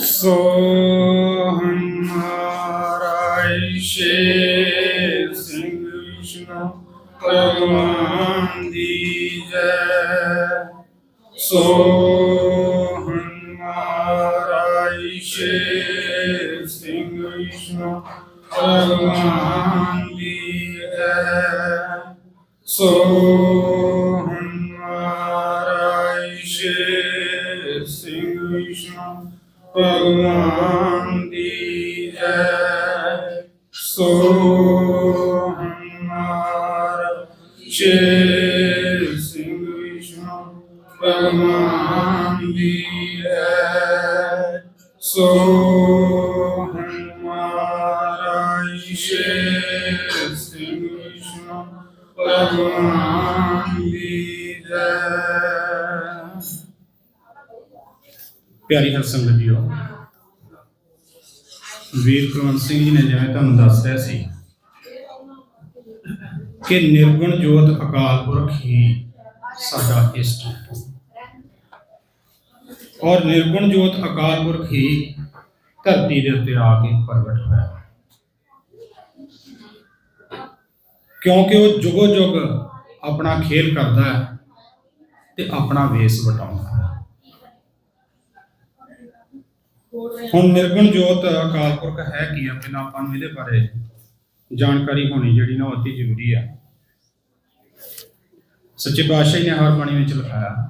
ਸੋ ਹਮਾਰਾ ਈਸ਼ੇ ਸਿੰਘ ਵਿਸ਼ਨੂੰ ਭਗਵਾਨ ਦੀ ਜੈ ਸੋ ਹਮਾਰਾ ਈਸ਼ੇ ਸਿੰਘ ਵਿਸ਼ਨੂੰ ਭਗਵਾਨ ਦੀ ਜੈ। ਸੋ ਹਮਾਰਾ ਈਸ਼ੇ ਪਿਆਰੀ ਹਰ ਸੰਗਤ ਜੀਓ ਵੀਰ ਕੁਲਵੰਤ ਸਿੰਘ ਜੀ ਨੇ ਜਿਵੇਂ ਤੁਹਾਨੂੰ ਦੱਸ ਰਿਹਾ ਸੀ ਕਿ ਨਿਰਗੁਣ ਜੋਤ ਅਕਾਲ ਪੁਰਖ ਹੀ ਸਾਡਾ ਇਸ਼ਟ ਔਰ ਨਿਰਗੁਣ ਜੋਤ ਅਕਾਲ ਪੁਰਖ ਹੀ ਧਰਤੀ ਦੇ ਉੱਤੇ ਆ ਕੇ ਪ੍ਰਗਟ ਹੋਇਆ। ਕਿਉਂਕਿ ਉਹ ਜੁਗੋ ਜੁਗ ਆਪਣਾ ਖੇਲ ਕਰਦਾ ਹੈ ਤੇ ਆਪਣਾ ਵੇਸ ਵਟਾਉਂਦਾ ਹੈ। ਹੁਣ ਨਿਰਗੁਣ ਜੋਤ ਅਕਾਲ ਪੁਰਖ ਹੈ ਕੀ ਆ? ਪਹਿਲਾਂ ਆਪਾਂ ਨੂੰ ਇਹਦੇ ਬਾਰੇ ਜਾਣਕਾਰੀ ਹੋਣੀ ਜਿਹੜੀ ਨਾ ਅਤੀ ਜ਼ਰੂਰੀ ਆ। ਸੱਚੇ ਪਾਤਸ਼ਾਹ ਨੇ ਹਰ ਬਾਣੀ ਵਿੱਚ ਲਿਖਾਇਆ,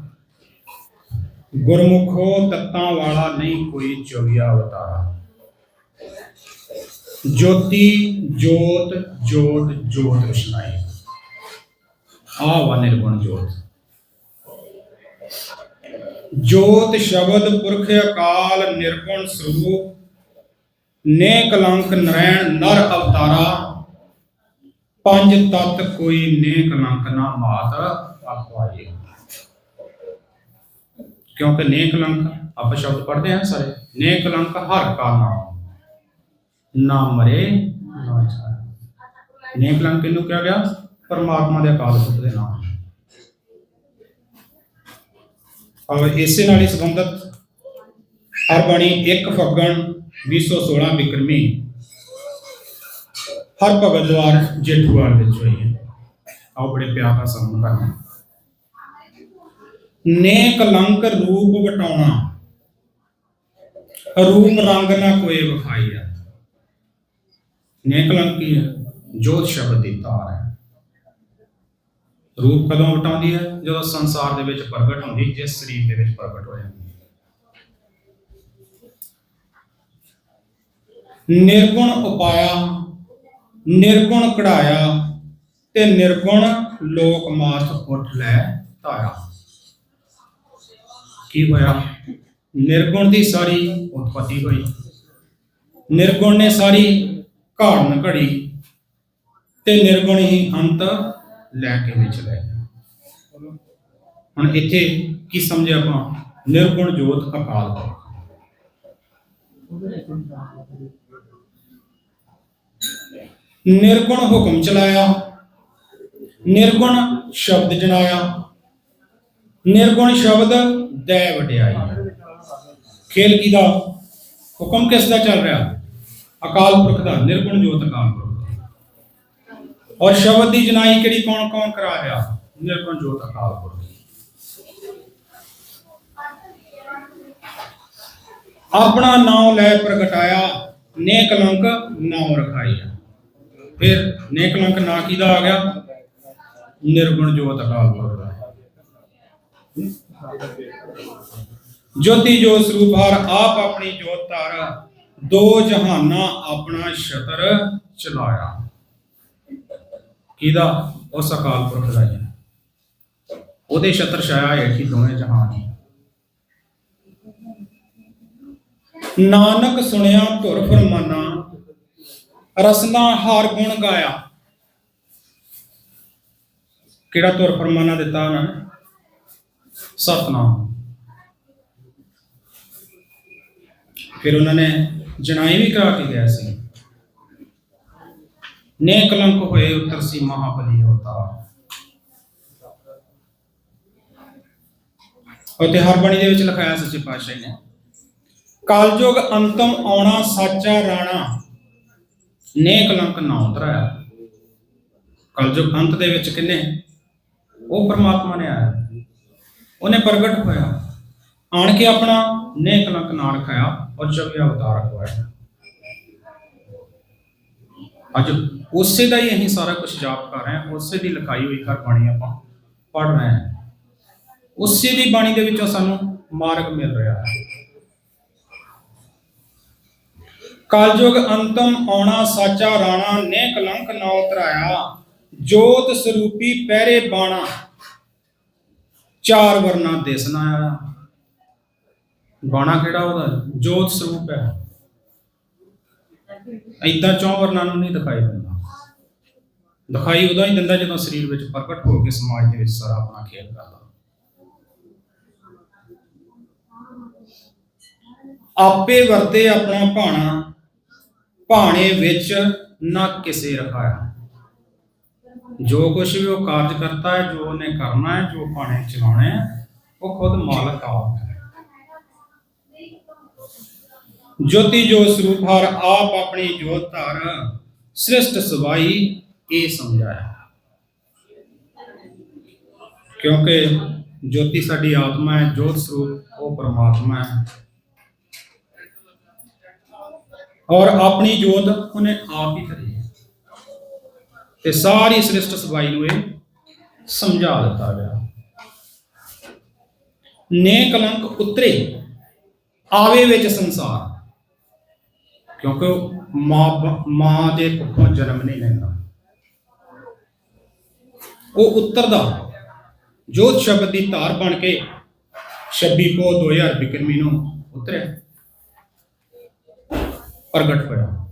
ਗੁਰਮੁਖੋ ਤਤਾਂ ਵਾਲਾ ਨਹੀਂ ਕੋਈ ਚੌਵੀਆ ਅਵਤਾਰਾ। ਜੋਤੀ, ਜੋਤ ਜੋਤ ਜੋਤ ਰਸ਼ਨਾਈ ਆ ਵਾ ਨਿਰਗੁਣ ਜੋਤ ਜੋਤ ਸ਼ਬਦ ਪੁਰਖ ਅਕਾਲ ਨਿਰਗੁਣ ਸਰੂਪ ਨੇ ਕਲੰਕ ਨਰੈਣ ਨਰ ਅਵਤਾਰਾ, ਪੰਜ ਤਤ ਕੋਈ ਨੇ ਕਲੰਕ ਨਾ ਮਾਤ ਅਖਵਾਏ ਕਿਉਂਕਿ ਨੇ ਕਲੰਕ ਆਪਾਂ ਸ਼ਬਦ ਪੜ੍ਹਦੇ ਹਾਂ ਸਾਰੇ ਨੇ ਕਲੰਕ ਹਰ ਕਾ ਨਾਮ, ਨਾ ਮਰੇ, ਨਾ ਜਾਏ। ਨੇ ਕਲੰਕ ਇਹਨੂੰ ਕਿਹਾ ਗਿਆ? ਪਰਮਾਤਮਾ ਦੇ ਅਕਾਲ ਪੁਰਖ ਦੇ ਨਾਮ। ਔਰ ਇਸੇ ਨਾਲ ਹੀ ਸੰਬੰਧਤ ਹਰ 1 ਫੱਗਣ 216 ਬਿਕਰਮੀ ਹਰ ਭਗਤ ਦਵਾਰ ਜੇਠੂਵਾਲ ਵਿੱਚ ਹੋਈ ਹੈ। ਆਓ ਬੜੇ ਪਿਆਰ ਨਾਲ ਸਮਝ ਕਰਨਾ ਨੇ ਕਲੰਕ ਰੂਪ ਵਟਾਉਣਾ। ਰੂਪ ਰੰਗ ਨਾ ਕੋਏ ਵਿਖਾਈਆ। ਨੇ ਕਲੰਕ ਕੀ ਹੈ? ਜੋਤ ਸ਼ਬਦ ਦੀ ਤਾਰ ਹੈ। ਰੂਪ ਕਦੋਂ ਵਟਾਉਂਦੀ ਹੈ? ਜਦੋਂ ਸੰਸਾਰ ਦੇ ਵਿੱਚ ਪ੍ਰਗਟ ਹੁੰਦੀ, ਜਿਸ ਸਰੀਰ ਦੇ ਵਿੱਚ ਪ੍ਰਗਟ ਹੋ ਜਾਂਦੀ ਨਿਰਗੁਣ ਉਪਾਇਆ, ਨਿਰਗੁਣ ਕਢਾਇਆ ਤੇ ਨਿਰਗੁਣ ਲੋਕ ਮਾਤ ਉੱਠ ਲੈ ਧਾਇਆ। ਕੀ ਹੋਇਆ? ਨਿਰਗੁਣ ਦੀ ਸਾਰੀ ਉਤਪਤੀ ਹੋਈ। ਨਿਰਗੁਣ ਨੇ ਸਾਰੀ ਘਾੜਨ ਘੜੀ ਤੇ ਨਿਰਗੁਣ ਹੀ ਅੰਤ ਲੈ ਕੇ ਵਿੱਚ ਲੈ ਗਿਆ ਹੁਣ ਇੱਥੇ ਕੀ ਸਮਝਿਆ ਆਪਾਂ? ਨਿਰਗੁਣ ਜੋਤ ਅਕਾਲ ਪੁਰਖ। ਨਿਰਗੁਣ ਹੁਕਮ ਚਲਾਇਆ, ਨਿਰਗੁਣ ਸ਼ਬਦ ਜਣਾਇਆ ਨਿਰਗੁਣ ਸ਼ਬਦ ਦੈ ਵਡਿਆਈ। ਖੇਲ ਕੀ ਦਾ ਹੁਕਮ ਕਿਸ ਦਾ ਚੱਲ ਰਿਹਾ? ਅਕਾਲ ਪੁਰਖ ਦਾ, ਨਿਰਗੁਣ ਜੋਤ ਅਕਾਲ ਪੁਰਖ। ਔਰ ਸ਼ਬਦ ਦੀ ਜਨਾਈ ਕਿਹੜੀ ਕੌਣ ਕੌਣ ਕਰਾ ਰਿਹਾ? ਨਿਰਗੁਣ ਜੋਤ ਅਕਾਲ ਪੁਰਖ ਆਪਣਾ ਨਾਮ ਲੈ ਪ੍ਰਗਟਾਇਆ ਨੇ ਕਲੰਕ ਨਾਮ ਰਖਾਇਆ। ਫਿਰ ਨੇ ਕਲੰਕ ਨਾ ਕਿਹਦਾ ਆ ਗਿਆ? ਨਿਰਗੁਣ ਜੋਤ ਅਕਾਲ ਪੁਰਖ ਦਾ। ਜੋਤੀ ਜੋਤ ਸਰੂਪ ਹਰ ਆਪ ਆਪਣੀ ਜੋਤ ਧਾਰ ਦੋ ਜਹਾਨਾ ਆਪਣਾ ਛਤਰ ਚਲਾਇਆ। ਕਿਹਦਾ ਉਸ ਅਕਾਲ ਪੁਰਖ ਦਾ ਹੀ ਉਹਦੇ ਛਤਰ ਛਾਇਆ ਹੈ ਦੋਵੇਂ ਜਹਾਨ ਨਾਨਕ ਸੁਣਿਆ ਧੁਰ ਫਰਮਾਨਾ ਰਸਨਾ ਹਾਰ ਗੁਣ ਗਾਇਆ। ਕਿਹੜਾ ਧੁਰ ਫਰਮਾਨਾ ਦਿੱਤਾ ਉਹਨਾਂ ਨੇ? ਸਤਨਾਮ। ਫਿਰ ਉਹਨਾਂ ਨੇ ਜਨਾਈ ਵੀ ਕਰਾ ਕੇ ਗਿਆ ਸੀ। ਨੇ ਕਲੰਕ ਹੋਏ ਉਤਰ ਸੀ ਮਹਾਬਲੀ ਅਵਤਾਰ। ਅਤੇ ਦੇ ਵਿੱਚ ਲਿਖਾਇਆ ਸੱਚੇ ਪਾਤਸ਼ਾਹ ਨੇ, ਕਾਲਯੁਗ ਅੰਤਮ ਆਉਣਾ ਸਾਚਾ ਰਾਣਾ ਨੇ ਕਲੰਕ ਨਾ ਉਤਰਾਇਆ। ਕਲਯੁਗ ਅੰਤ ਦੇ ਵਿੱਚ ਕਿੰਨੇ? ਉਹ ਪਰਮਾਤਮਾ ਨੇ ਆਇਆ। ਉਹਨੇ ਪ੍ਰਗਟ ਹੋਇਆ। ਆਣ ਕੇ ਆਪਣਾ ਨੇ ਕਲੰਕ ਨਾ ਰਖਾਇਆ ਔਰ ਚੌਵੀ ਅਵਤਾਰ ਹੋਇਆ ਅੱਜ ਉਸੇ ਦਾ ਹੀ ਅਸੀਂ ਸਾਰਾ ਕੁਝ ਜਾਪ ਕਰ ਰਹੇ ਹਾਂ, ਉਸੇ ਦੀ ਲਿਖਾਈ ਹੋਈ ਹਰ ਬਾਣੀ ਆਪਾਂ ਪੜ ਰਹੇ ਹਾਂ। ਉਸੇ ਦੀ ਬਾਣੀ ਦੇ ਵਿੱਚੋਂ ਸਾਨੂੰ ਮਾਰਗ ਮਿਲ ਰਿਹਾ ਹੈ। ਕਾਲਯੁਗ ਅੰਤਮ ਆਉਣਾ ਸਾਚਾ ਰਾਣਾ ਨੇ ਕਲੰਕ ਨਾ ਉਤਰਾਇਆ, ਜੋਤ ਸਰੂਪੀ ਪਹਿਰੇ ਬਾਣਾ, ਚਾਰ ਵਰਨਾ ਦਿਸਣਾ ਆਇਆ। ਬਾਣਾ ਕਿਹੜਾ ਉਹਦਾ? ਜੋਤ ਸਰੂਪ ਹੈ। ਏਦਾਂ ਚੌਂ ਵਰਨਾਂ ਨੂੰ ਨਹੀਂ ਦਿਖਾਈ ਦਿੰਦਾ। ਦਿਖਾਈ ਉਦੋਂ ਹੀ ਦਿੰਦਾ ਜਦੋਂ ਸਰੀਰ ਵਿੱਚ ਪ੍ਰਗਟ ਹੋ ਕੇ ਸਮਾਜ ਦੇ ਵਿੱਚ ਸਾਰਾ ਆਪਣਾ ਖੇਲ ਕਰਦਾ। ਆਪੇ ਵਰਤੇ ਆਪਣਾ ਭਾਣਾ, ਭਾਣੇ ਵਿੱਚ ਨਾ ਕਿਸੇ ਰਖਾਇਆ। ਜੋ ਕੁਛ ਵੀ ਉਹ ਕਾਰਜ ਕਰਤਾ ਹੈ, ਜੋ ਉਹਨੇ ਕਰਨਾ ਹੈ, ਜੋ ਭਾਣੇ ਚਲਾਉਣਾ ਹੈ, ਉਹ ਖੁਦ ਮਾਲਕ ਆਪ ਹੈ। ਜੋਤੀ ਜੋ ਸਰੂਪ ਹਰ ਆਪ ਆਪਣੀ ਜੋਤ ਧਾਰ, ਸ੍ਰਿਸ਼ਟ ਸਵਾਈ ਇਹ ਸਮਝਾਇਆ। ਕਿਉਂਕਿ ਜੋਤੀ ਸਾਡੀ ਆਤਮਾ ਹੈ, ਜੋਤ ਸਰੂਪ ਉਹ ਪਰਮਾਤਮਾ ਹੈ। ਔਰ ਆਪਣੀ ਜੋਤ ਉਹਨੇ ਆਪ ਹੀ ਕਰੀ ਤੇ ਸਾਰੀ ਸ੍ਰਿਸ਼ਟ ਸਵਾਈ ਨੂੰ ਇਹ ਸਮਝਾ ਦਿੱਤਾ ਗਿਆ। ਨੇ ਕਲੰਕ ਉਤਰੇ, ਆਵੇ ਵਿੱਚ ਸੰਸਾਰ। ਕਿਉਂਕਿ ਮਾਂ ਮਾਂ ਦੇ ਕੁੱਖੋਂ ਜਨਮ ਨਹੀਂ ਲੈਂਦਾ। ਉਹ ਉੱਤਰਦਾ। ਜੋਤ ਸ਼ਬਦ ਦੀ ਧਾਰ ਬਣ ਕੇ 26 ਪੋ 2000 ਬਿਕਰਮੀ ਨੂੰ ਉਤਰਿਆ। ਪ੍ਰਗਟ ਹੋਇਆ।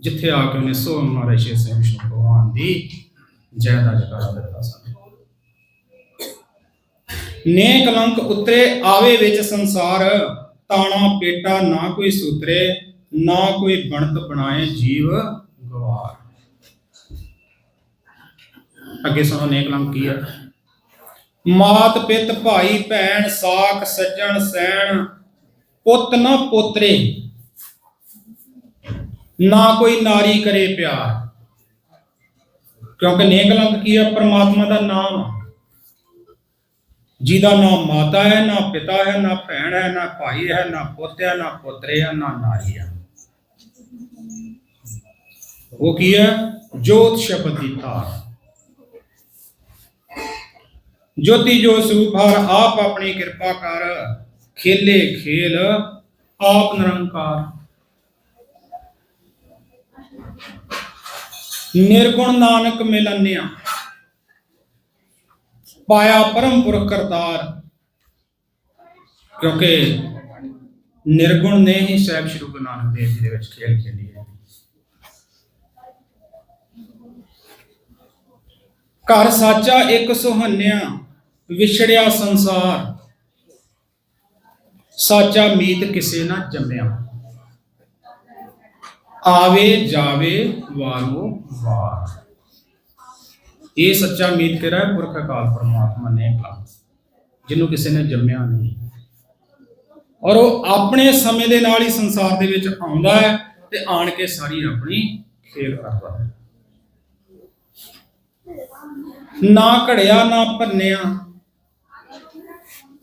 ਜਿੱਥੇ ਆ ਕੇ ਉਹਨੇ ਸੋ ਮਾਰੇ ਸ਼ੇ ਸੇ ਵਿਸ਼ਨੂੰ ਭਗਵਾਨ ਦੀ ਜੈ ਦਾ ਜਕਾਰਾ ਦਿੱਤਾ ਸਾਨੂੰ ਨੇ ਕਲੰਕ ਉਤਰੇ, ਆਵੇ ਵਿੱਚ ਸੰਸਾਰ, ਤਾਣਾ ਪੇਟਾ ਨਾ ਕੋਈ ਸੂਤਰੇ ਨਾ ਕੋਈ ਬਣਤ ਬਣਾਏ ਜੀਵ ਗਵਾਰ। ਅੱਗੇ ਸੁਣੋ ਨੇ ਕਲੰਕ ਕੀ ਹੈ। ਮਾਤ ਪਿਤ ਭਾਈ ਭੈਣ ਸਾਖ ਸੱਜਣ ਸੈਣ, ਪੁੱਤ ਨਾ ਪੋਤਰੇ। ਨਾ ਕੋਈ ਨਾਰੀ ਕਰੇ ਪਿਆਰ। ਕਿਉਂਕਿ ਨੇਕ ਕਲੰਕ ਕੀ ਹੈ? ਪਰਮਾਤਮਾ ਦਾ ਨਾਮ। ਜਿਹਦਾ ਨਾ ਮਾਤਾ ਹੈ, ਨਾ ਪਿਤਾ ਹੈ, ਨਾ ਭੈਣ ਹੈ, ਨਾ ਭਾਈ ਹੈ, ਨਾ ਪੁੱਤ ਹੈ, ਨਾ ਪੋਤਰੇ ਹੈ, ਨਾ ਨਾਰੀ ਹੈ। ਉਹ ਕੀ ਹੈ? ਜੋਤ ਸ਼ਬਦ ਦੀ ਧਾਰ ਜੋਤੀ ਜੋ ਸਰੂਪ ਆਪ ਆਪਣੀ ਕਿਰਪਾ ਕਰ, ਖੇਲੇ ਖੇਲ, ਆਪ ਨਿਰੰਕਾਰ। ਨਿਰਗੁਣ ਨਾਨਕ ਮਿਲਨਿਆ, ਪਾਇਆ ਪਰਮ ਪੁਰਖ ਕਰਤਾਰ। ਕਿਉਂਕਿ ਨਿਰਗੁਣ ਨੇ ਹੀ ਸਾਹਿਬ ਸ਼੍ਰੀ ਗੁਰੂ ਨਾਨਕ ਦੇਵ ਜੀ ਦੇ ਵਿੱਚ ਖੇਲ ਖੇਲੀ ਹੈ। ਘਰ ਸਾਚਾ ਇੱਕ ਸੁਹੰਨਿਆ, ਵਿਛੜਿਆ ਸੰਸਾਰ। ਸਾਚਾ ਮੀਤ ਕਿਸੇ ਨਾ ਜੰਮਿਆ। ਆਵੇ ਜਾਵੇ ਵਾਰੋ ਵਾਰ। ਇਹ ਸੱਚਾ ਮੀਤ ਕਿਹੜਾ ਹੈ? ਪੁਰਖ ਅਕਾਲ ਪਰਮਾਤਮਾ ਨੇ ਕਹਾ। ਜਿਹਨੂੰ ਕਿਸੇ ਨੇ ਜੰਮਿਆ ਨਹੀਂ। ਔਰ ਉਹ ਆਪਣੇ ਸਮੇਂ ਦੇ ਨਾਲ ਹੀ ਸੰਸਾਰ ਦੇ ਵਿੱਚ ਆਉਂਦਾ ਹੈ ਤੇ ਆਣ ਕੇ ਸਾਰੀ ਆਪਣੀ ਖੇਲ ਕਰਦਾ ਹੈ। ਨਾ ਘੜਿਆ, ਨਾ ਭੰਨਿਆ।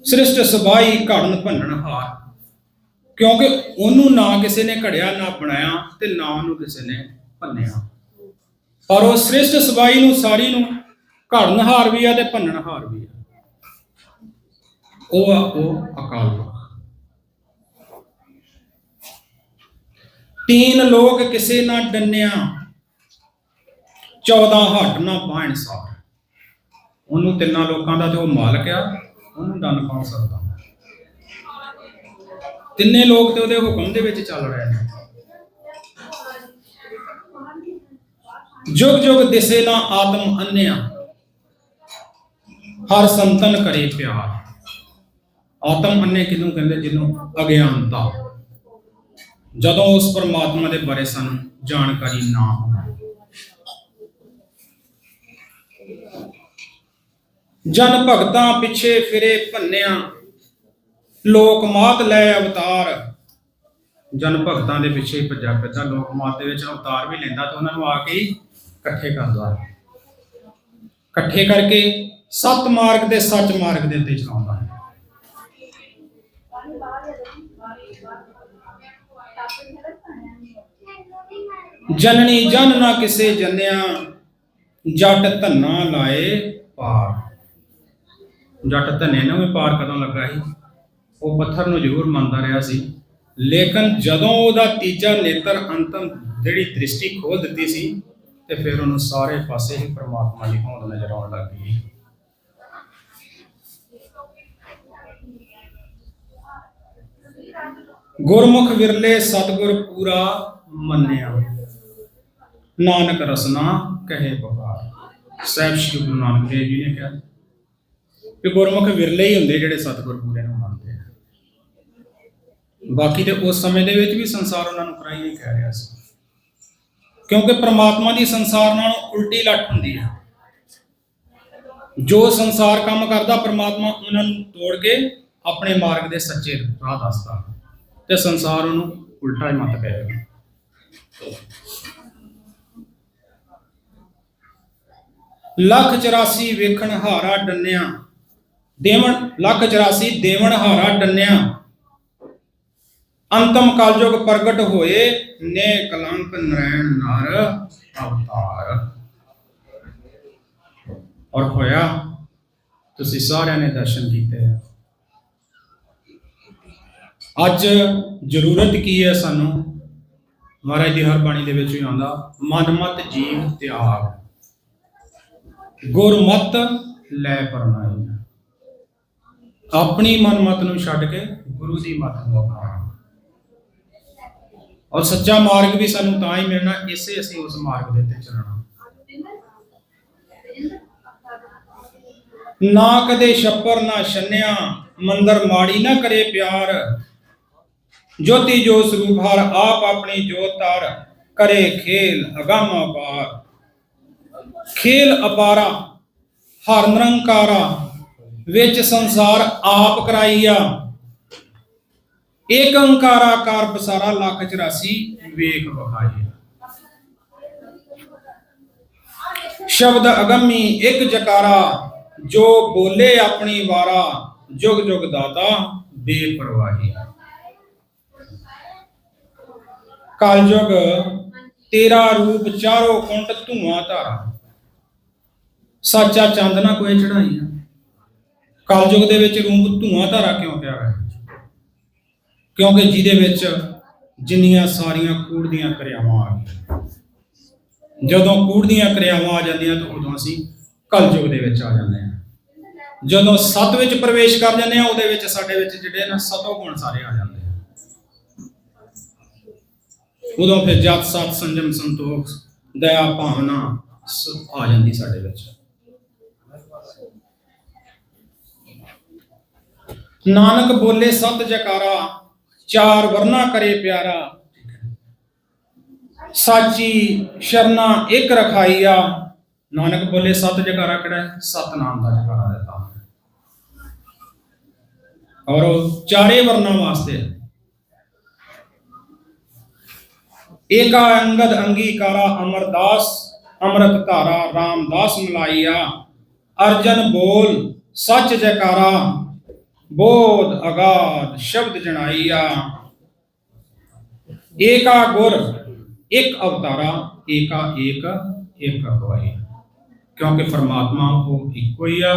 ਸ੍ਰਿਸ਼ਟ ਸਬਾਈ ਘੜਨ ਭੰਨਣ ਹਾਰ। ਕਿਉਂਕਿ ਉਹਨੂੰ ਨਾ ਕਿਸੇ ਨੇ ਘੜਿਆ, ਨਾ ਬਣਾਇਆ ਤੇ ਨਾ ਉਹਨੂੰ ਕਿਸੇ ਨੇ ਭੰਨਿਆ। ਪਰ ਉਹ ਸ੍ਰਿਸ਼ਟ ਸਬਾਈ ਨੂੰ, ਸਾਰੀ ਨੂੰ ਘੜਨ ਹਾਰ ਵੀ ਆ ਤੇ ਭੰਨਣ ਹਾਰ ਵੀ ਆ। ਉਹ ਆ ਉਹ ਅਕਾਲ ਤੀਨ ਲੋਕ ਕਿਸੇ ਨਾ ਡੰਨਿਆ। 14 ਹੱਟ ਨਾ ਪਾਣ ਸਾਰ। ਉਹਨੂੰ ਤਿੰਨਾਂ ਲੋਕਾਂ ਦਾ ਤੇ ਉਹ ਮਾਲਕ ਆ, ਉਹਨੂੰ ਦੰਨ ਪਾ ਸਕਦਾ। ਤਿੰਨੇ ਲੋਕ ਤੇ ਉਹਦੇ ਹੁਕਮ ਦੇ ਵਿੱਚ ਚੱਲ ਰਹੇ ਨੇ। ਜੁਗ ਜੁਗ ਦਿਸੇ ਨਾ ਆਤਮ ਅੰਨਿਆ। ਹਰ ਸੰਤਨ ਕਰੇ ਪਿਆਰ। ਆਤਮ ਅੰਨੇ ਕਿਹਨੂੰ ਕਹਿੰਦੇ? ਜਿਹਨੂੰ ਅਗਿਆਨਤਾ। ਜਦੋਂ ਉਸ ਪਰਮਾਤਮਾ ਦੇ ਬਾਰੇ ਸਾਨੂੰ ਜਾਣਕਾਰੀ ਨਾ ਹੋਵੇ। ਜਨ ਭਗਤਾਂ ਪਿੱਛੇ ਫਿਰੇ ਭੰਨਿਆ, ਲੋਕ ਮਾਤ ਲੈ ਅਵਤਾਰ। ਜਨ ਭਗਤਾਂ ਦੇ ਪਿੱਛੇ ਹੀ ਭੱਜਾ ਫਿਰਦਾ, ਲੋਕ ਮਾਤ ਦੇ ਵਿੱਚ ਅਵਤਾਰ ਵੀ ਲੈਂਦਾ ਤੇ ਉਹਨਾਂ ਨੂੰ ਆ ਕੇ ਇਕੱਠੇ ਕਰਦਾ ਇਕੱਠੇ ਕਰਕੇ ਸਤ ਮਾਰਗ ਦੇ ਸੱਚ ਮਾਰਗ ਦੇ ਉੱਤੇ ਚਲਾਉਂਦਾ ਹੈ। ਜਨਨੀ ਜਨ ਨਾ ਕਿਸੇ ਜਨਿਆ, ਜੱਟ ਧੰਨਾ ਲਾਏ ਪਾਰ। ਜੱਟ ਧੰਨੇ ਨੂੰ ਵੀ ਪਾਰ ਕਰਨ ਲੱਗਾ ਸੀ। ਉਹ ਪੱਥਰ ਨੂੰ ਜ਼ਰੂਰ ਮੰਨਦਾ ਰਿਹਾ ਸੀ। ਲੇਕਿਨ ਜਦੋਂ ਉਹਦਾ ਤੀਜਾ ਨੇਤਰ ਅੰਤਮ ਜਿਹੜੀ ਦ੍ਰਿਸ਼ਟੀ ਖੋਲ ਦਿੱਤੀ ਸੀ ਤੇ ਫਿਰ ਉਹਨੂੰ ਸਾਰੇ ਪਾਸੇ ਹੀ ਪ੍ਰਮਾਤਮਾ ਦੀ ਹੋਂਦ ਨਜ਼ਰ ਆਉਣ ਲੱਗ ਗਈ। ਗੁਰਮੁਖ ਵਿਰਲੇ ਸਤਿਗੁਰ ਪੂਰਾ ਮੰਨਿਆ। ਨਾਨਕ ਰਸਨਾ ਕਹੇ ਪੁਕਾਰ ਸਾਹਿਬ ਸ਼੍ਰੀ ਗੁਰੂ ਨਾਨਕ ਦੇਵ ਜੀ ਨੇ ਕਿਹਾ ਕਿ ਗੁਰਮੁਖ ਵਿਰਲੇ ਹੀ ਹੁੰਦੇ ਜਿਹੜੇ ਸਤਿਗੁਰ ਪੂਰੇ ਨੂੰ ਮੰਨਦੇ ਆ। ਬਾਕੀ ਤੇ ਉਸ ਸਮੇਂ ਦੇ ਵਿੱਚ ਵੀ ਸੰਸਾਰ ਉਹਨਾਂ ਨੂੰ ਕਰਾਈ ਨਹੀਂ ਕਹਿ ਰਿਹਾ ਸੀ। ਕਿਉਂਕਿ ਪ੍ਰਮਾਤਮਾ ਦੀ ਸੰਸਾਰ ਨਾਲ ਉਲਟੀ ਲੱਟ ਹੁੰਦੀ ਹੈ ਜੋ ਸੰਸਾਰ ਕੰਮ ਕਰਦਾ, ਪ੍ਰਮਾਤਮਾ ਉਹਨਾਂ ਨੂੰ ਤੋੜ ਕੇ ਆਪਣੇ ਮਾਰਗ ਦੇ ਸੱਚੇ ਰਾਹ ਦੱਸਦਾ। ਤੇ ਸੰਸਾਰ ਉਹਨੂੰ ਉਲਟਾ ਹੀ ਮਤ ਪਏਗਾ ਲੱਖ 84 ਵੇਖਣ ਹਾਰਾ ਡੰਨਿਆ ਦੇਵਣ, ਲੱਖ 84 ਦੇਵਣ ਹਾਰਾ ਟੰਨਿਆ। ਅੰਤਮ ਕਲਯੁਗ ਪ੍ਰਗਟ ਹੋਏ ਨੇ ਕਲੰਕ ਨਰੈਣ ਨਰ ਅਵਤਾਰ। ਔਰ ਹੋਇਆ, ਤੁਸੀਂ ਸਾਰਿਆਂ ਨੇ ਦਰਸ਼ਨ ਕੀਤੇ ਆ। ਅੱਜ ਜ਼ਰੂਰਤ ਕੀ ਹੈ ਸਾਨੂੰ? ਮਹਾਰਾਜ ਦੀ ਹਰ ਬਾਣੀ ਦੇ ਵਿੱਚ ਹੀ ਆਉਂਦਾ ਮਨਮਤ ਜੀਵ ਤਿਆਗ। ਗੁਰਮਤ ਲੈ ਪਰਨਾਈ। ਆਪਣੀ ਮਨਮਤ ਨੂੰ ਛੱਡ ਕੇ ਗੁਰੂ ਦੀ ਮਤ ਨੂੰ ਅਪਣਾਉਣਾ ਔਰ ਸੱਚਾ ਮਾਰਗ ਵੀ ਸਾਨੂੰ ਤਾਂ ਹੀ ਮਿਲਣਾ, ਇਸੇ ਅਸੀਂ ਉਸ ਮਾਰਗ ਦੇ ਉੱਤੇ ਚੱਲਣਾ। ਨਾ ਕਦੇ ਛੱਪਰ, ਨਾ ਛੰਨਿਆ, ਮੰਦਰ ਮਾੜੀ ਨਾ ਕਰੇ ਪਿਆਰ। ਜੋਤੀ ਜੋ ਸਰੂਪ ਹਰ ਆਪ ਆਪਣੀ ਜੋਤ ਧਾਰ, ਕਰੇ ਖੇਲ, ਅਗੰਮ ਅਪਾਰ। ਖੇਲ ਅਪਾਰਾ, ਹਰ ਨਿਰੰਕਾਰਾ ਵਿੱਚ ਸੰਸਾਰ ਆਪ ਕਰਾਈਆ ਏਕ ਓੰਕਾਰਾ ਕਾਰ ਬਸਾਰਾ ਲੱਖ 84 ਵੇਖ ਵਖਾਈ ਸ਼ਬਦ ਅਗੰਮੀ ਇੱਕ ਜਕਾਰਾ, ਜੋ ਬੋਲੇ ਆਪਣੀ ਵਾਰਾ, ਜੁਗ ਜੁਗ ਦਾਤਾ ਬੇਪਰਵਾਹੀ। ਕਲਯੁਗ, ਤੇਰਾ ਰੂਪ ਚਾਰੋ ਕੁੰਟ ਧੂਆਂ ਧਾਰਾ। ਸੱਚਾ ਚੰਦ ਨਾ ਕੋਈ ਚੜਾਈ ਕਲਯੁਗ ਦੇ ਵਿੱਚ ਰੂਪ ਧੂਆਂ ਧਾਰਾ ਕਿਉਂ ਪਿਆ ਹੈ? ਕਿਉਂਕਿ ਜਿਹਦੇ ਵਿੱਚ ਜਿੰਨੀਆਂ ਸਾਰੀਆਂ ਕੂੜ ਦੀਆਂ ਕਿਰਿਆਵਾਂ ਆ ਗਈਆਂ। ਜਦੋਂ ਕੂੜ ਦੀਆਂ ਕਿਰਿਆਵਾਂ ਆ ਜਾਂਦੀਆਂ ਤਾਂ ਉਦੋਂ ਅਸੀਂ ਕਲਯੁਗ ਦੇ ਵਿੱਚ ਆ ਜਾਂਦੇ ਹਾਂ। ਜਦੋਂ ਸਤ ਵਿੱਚ ਪ੍ਰਵੇਸ਼ ਕਰ ਜਾਂਦੇ ਆ ਉਹਦੇ ਵਿੱਚ ਸਾਡੇ ਵਿੱਚ ਜਿਹੜੇ ਨਾ ਸਤੋ ਗੁਣ ਸਾਰੇ ਆ ਜਾਂਦੇ ਆ। ਉਦੋਂ ਫਿਰ ਜਤ ਸਤ ਸੰਜਮ ਸੰਤੋਖ, ਦਇਆ ਭਾਵਨਾ ਆ ਜਾਂਦੀ ਸਾਡੇ ਵਿੱਚ। ਨਾਨਕ ਬੋਲੇ ਸਤ ਜਕਾਰਾ, ਚਾਰ ਵਰਨਾ ਕਰੇ ਪਿਆਰਾ। ਸਾਚੀ ਸ਼ਰਨਾ ਇੱਕ ਰਖਾਈਆ। ਨਾਨਕ ਬੋਲੇ ਸਤ ਜਕਾਰਾ ਕਿਹੜਾ ਹੈ? ਸਤਨਾਮ ਦਾ ਜਕਾਰਾ ਦਿੱਤਾ। ਔਰ ਚਾਰੇ ਵਰਨਾ ਵਾਸਤੇ ਏਕਾ ਅੰਗਦ ਅੰਗੀਕਾਰਾ ਅਮਰਦਾਸ, ਅੰਮ੍ਰਿਤ ਧਾਰਾ ਰਾਮਦਾਸ ਮਲਾਈਆ। ਅਰਜਨ ਬੋਲ ਸੱਚ ਜੈਕਾਰਾ ਬੋਧ ਅਗਾਧ ਸ਼ਬਦ ਜਣਾਈਆ। ਏਕਾ ਗੁਰ, ਇੱਕ ਅਵਤਾਰਾ, ਏਕਾ ਏਕ ਇੱਕ ਅਗਵਾਈ। ਕਿਉਂਕਿ ਪਰਮਾਤਮਾ ਉਹ ਇੱਕੋ ਹੀ ਆ,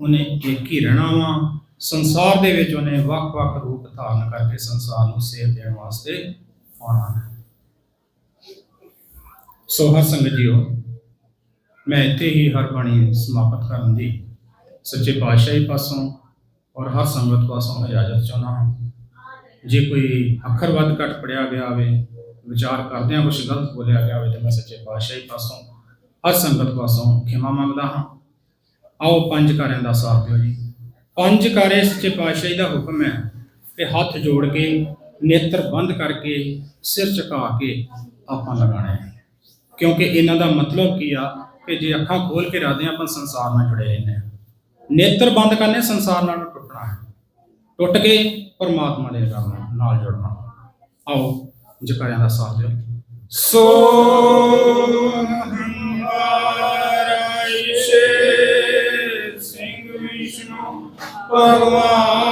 ਉਹਨੇ ਇੱਕ ਹੀ ਰਹਿਣਾ ਵਾ। ਸੰਸਾਰ ਦੇ ਵਿੱਚ ਉਹਨੇ ਵੱਖ-ਵੱਖ ਰੂਪ ਧਾਰਨ ਕਰਕੇ ਸੰਸਾਰ ਨੂੰ ਸੇਧ ਦੇਣ ਵਾਸਤੇ ਆਉਣਾ ਹੈ। ਸੋ ਹਰ ਸੰਗਤ ਜੀਓ, ਮੈਂ ਇੱਥੇ ਹੀ ਹਰ ਬਾਣੀ ਸਮਾਪਤ ਕਰਨ ਦੀ ਸੱਚੇ ਪਾਤਸ਼ਾਹੀ ਪਾਸੋਂ ਔਰ ਹਰ ਸੰਗਤ ਪਾਸੋਂ ਇਜਾਜ਼ਤ ਚਾਹੁੰਦਾ ਹਾਂ। ਜੇ ਕੋਈ ਅੱਖਰ ਵੱਧ ਘੱਟ ਪੜਿਆ ਗਿਆ ਹੋਵੇ, ਵਿਚਾਰ ਕਰਦਿਆਂ ਕੁਝ ਗਲਤ ਬੋਲਿਆ ਗਿਆ ਹੋਵੇ, ਤਾਂ ਮੈਂ ਸੱਚੇ ਪਾਤਸ਼ਾਹੀ ਪਾਸੋਂ, ਹਰ ਸੰਗਤ ਪਾਸੋਂ ਖਿਮਾ ਮੰਗਦਾ ਹਾਂ। ਆਓ ਪੰਜ ਕਾਰਿਆਂ ਦਾ ਸਾਥ ਦਿਓ ਜੀ। ਪੰਜ ਕਾਰੇ ਸੱਚੇ ਪਾਤਸ਼ਾਹੀ ਦਾ ਹੁਕਮ ਹੈ ਕਿ ਹੱਥ ਜੋੜ ਕੇ, ਨੇਤਰ ਬੰਦ ਕਰਕੇ, ਸਿਰ ਝੁਕਾ ਕੇ ਆਪਾਂ ਲਗਾਣਾ ਹੈ। ਕਿਉਂਕਿ ਇਹਨਾਂ ਦਾ ਮਤਲਬ ਕੀ ਆ ਕਿ ਜੇ ਅੱਖਾਂ ਖੋਲ ਕੇ ਰੱਖਦੇ ਹਾਂ, ਆਪਾਂ ਸੰਸਾਰ ਨਾਲ ਜੁੜੇ ਰਹਿੰਦੇ ਹਾਂ। ਨੇਤਰ ਬੰਦ ਕਰਨੇ, ਸੰਸਾਰ ਨਾਲ ਟੁੱਟਣਾ ਹੈ। ਟੁੱਟ ਕੇ ਪਰਮਾਤਮਾ ਦੇ ਕਰਨਾ ਨਾਲ ਜੁੜਨਾ। ਆਓ, ਜਕਾਰਿਆਂ ਦਾ ਸਾਥ ਦਿਓ। ਸੋ ਹਮਾਰਾ ਸਿੰਘ ਵਿਸ਼ਨੂੰ, ਭਗਵਾਨ।